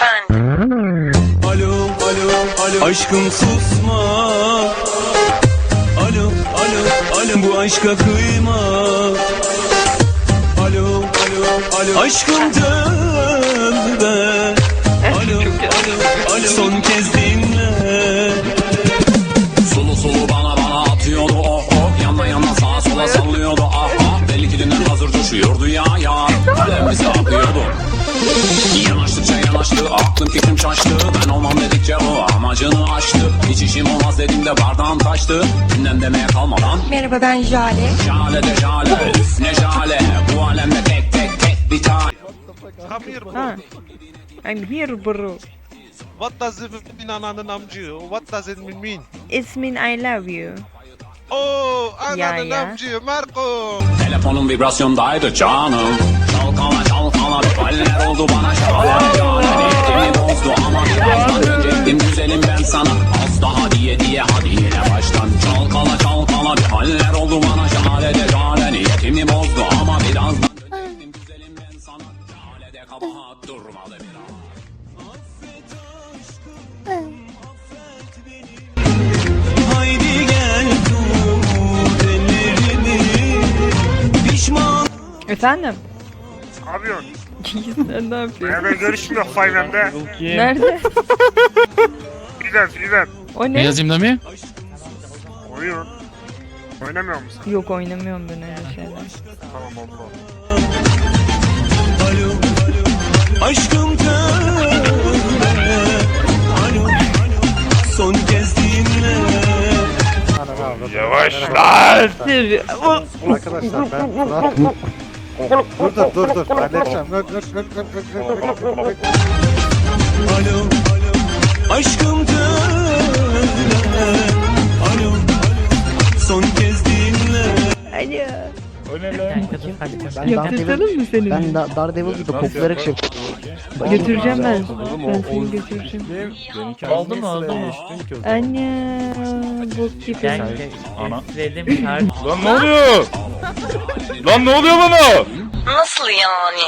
Efendim. Alo, alo, alo. Aşkım susma. Alo, alo, alo. Bu aşka kıyma. Alo, alo, alo. Aşkım tövbe Alo, alo, alo. Son aklım fikrim şaştı Ben olmam dedikçe o amacını aştı Hiç işim olmaz dediğimde bardağım taştı Gündem demeye kalmadan Merhaba ben Jale. Jale de jale üf ne jale Bu alemde tek tek tek bir tane Come here, bro. Ha. I'm here bro. What does it mean ananın amcı? What does it mean? It's mean I love you. Oh, Ya, ananın ya. amcı Marco. Telefonum vibrasyondaydı canım Çalkala çalkala bir haller oldu bana şahane şahane Gel tut ellerimi Pişman Efendim? Ne yapıyorsun? Sen ne yapıyorsun? Beraber görüşmüyor Five'mde. Nerede? Güzel güzel. O ne? yazayım da mı? Oyun. Oynamıyor musun? Yok oynamıyorum ben öyle şeyler. Tamam oldu. Alo, alo Aşkım tövbe Alo, Son kez dinle Yavaş lan. Arkadaşlar ben dur dur dur dur halledeceğim. Dur dur dur dur dur dur dur. Alo, Aşkım tövbe Alo, Son kez dinle Alo. O ne lan? Yaptırtalım mı senin? Ben da Daredevil gibi koklayarak şey Götüreceğim ben. Ben seni götüreceğim. Oldu mu oldu mu? Anne. Bok gibi. Ana. Lan ne oluyor? Lan ne oluyor bana? Nasıl yani?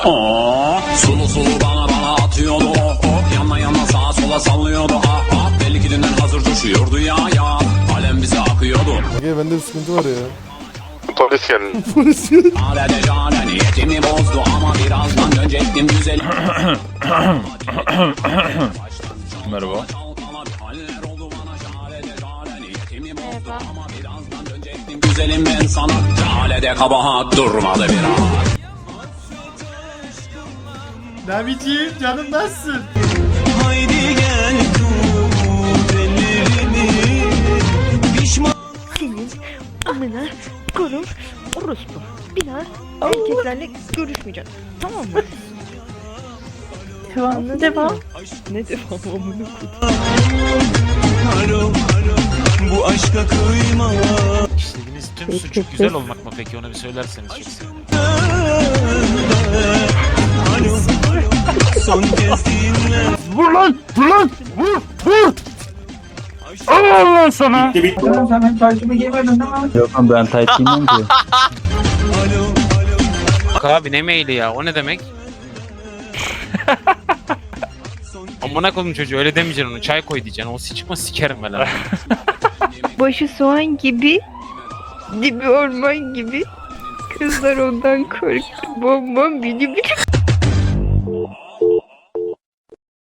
Sulu sulu bana bana atıyordu Yana yana sağa sola sallıyordu ah ah Belli ki dünden hazır coşuyordu ya ya Alem bize akıyordu Ege bende bir sıkıntı var ya. Polis geldi. Polis geldi. Jale de jale niyetimi bozdu ama birazdan dönecektim güzelim Merhaba. Güzelim ben sana Jale de kabahat durmadı biraz Nabiciğim canım nasılsın? Orospu. Bir daha erkeklerle görüşmeyeceğim. Tamam mı? Devam. Devam. Ne devam amına koyayım. Alo, alo Bu aşka kıyma İstediğiniz tüm sucuk güzel olmak mı peki onu bir söylerseniz çok sevinirim. Alo Son kez dinle Vur lan! Vur lan! Vur! Vur! Allah Allah sana! Alo, alo Bak abi ne maili ya o ne demek? Amına koydum çocuğu öyle demeyeceksin onu çay koy diyeceksin o si çıkma sikerim ben lan. Başı soğan gibi, dibi orman gibi. Kızlar ondan korktu. Bom bom bili bili.